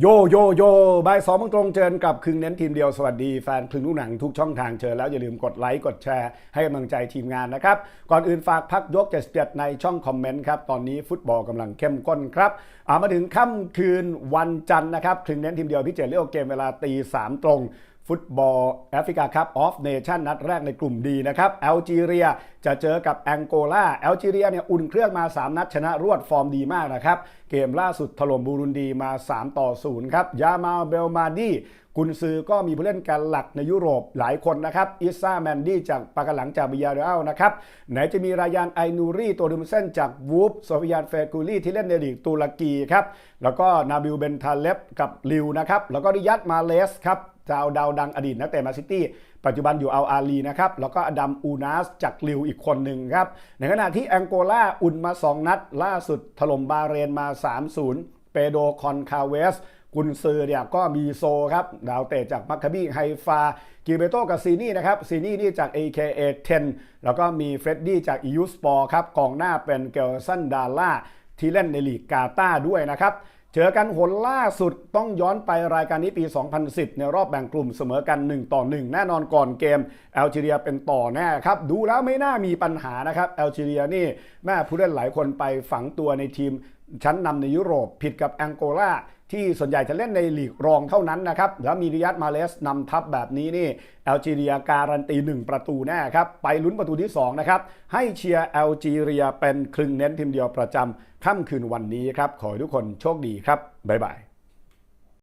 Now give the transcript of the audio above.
โยโยโยบ่ายสองโมงตรงเจอกับคึงเน้นทีมเดียวสวัสดีแฟนครึ่งลูกหนังทุกช่องทางเชิญแล้วอย่าลืมกดไลค์กดแชร์ให้กำลังใจทีมงานนะครับ ก่อนอื่นฝากพักยกเจ็ดเจ็ดในช่องคอมเมนต์ครับ ตอนนี้ฟุตบอลกำลังเข้มข้นครับอามาถึงค่ำคืนวันจันทร์นะครับคึงเน้นทีมเดียวพิเศษเรียกเกมเวลาตีสามตรงฟุตบอลแอฟริกาคัพออฟเนชั่นนัดแรกในกลุ่มดีนะครับแอลจีเรีย จะเจอกับแองโกลาแอลจีเรียเนี่ยอุ่นเครื่องมา 3 นัดชนะรวดฟอร์มดีมากนะครับ เกมล่าสุดถล่มบูรุนดีมา 3 ต่อ 0 ครับ ยามาเบลมาดีกุนซือก็มีผู้เล่นกันหลักในยุโรปหลายคนนะครับ อิซ่าแมนดี้จากปากหลังจากบิยาเรลนะครับ ไหนจะมีรายานไอนูรี่ตัวริมเส้นจากวูฟโซฟิยานเฟกูลี่ที่เล่นในลีกตุรกีครับ แล้วก็นาบิลเบนทาเลฟกับลิวนะครับ แล้วก็ริยัตมาเลสครับดาวดาวดังอดีตนักเตะแมนซิตี้ ปัจจุบันอยู่อัลอาลีนะครับ แล้วก็อดัมอูนาสจากลิวอีกคนหนึ่งครับ ในขณะที่แองโกลาอุ่นมา 2 นัด ล่าสุดถล่มบาเรนมา 3-0 เปโดคอนคาเวสกุนซือเนี่ยก็มีโซครับดาวเตะจากมัคคาบีไฮฟากิเบโตกับซีนี่นะครับซีนี่นี่จาก AKA 10 แล้วก็มีเฟรดดี้จากอิยูสปอร์ครับกองหน้าเป็นเกลซันดาล่าที่เล่นในลีกกาตาด้วยนะครับ เจอกันหนล่าสุดต้องย้อนไปรายการนี้ปี 2010 ในรอบแบ่งกลุ่มเสมอกัน 1 ต่อ 1 แน่นอนก่อนเกมแอลจีเรียเป็นต่อแน่ครับ ดูแล้วไม่น่ามีปัญหานะครับแอลจีเรียนี่แม่ผู้เล่นหลายคนไปฝังตัวในทีมชั้นนำในยุโรปผิดกับแองโกลาที่ส่วนใหญ่จะเล่นในลีกรองเท่านั้นนะครับ แล้วมีริยัตมาเลสนำทัพแบบนี้นี่แอลจีเรียการันตี 1 ประตูแน่ครับ ไปลุ้นประตูที่ 2 นะครับ ให้เชียร์แอลจีเรียเป็นครึ่งเน้นทีมเดียวประจำค่ำคืนวันนี้ครับ ขอให้ทุกคนโชคดีครับ บ๊ายบาย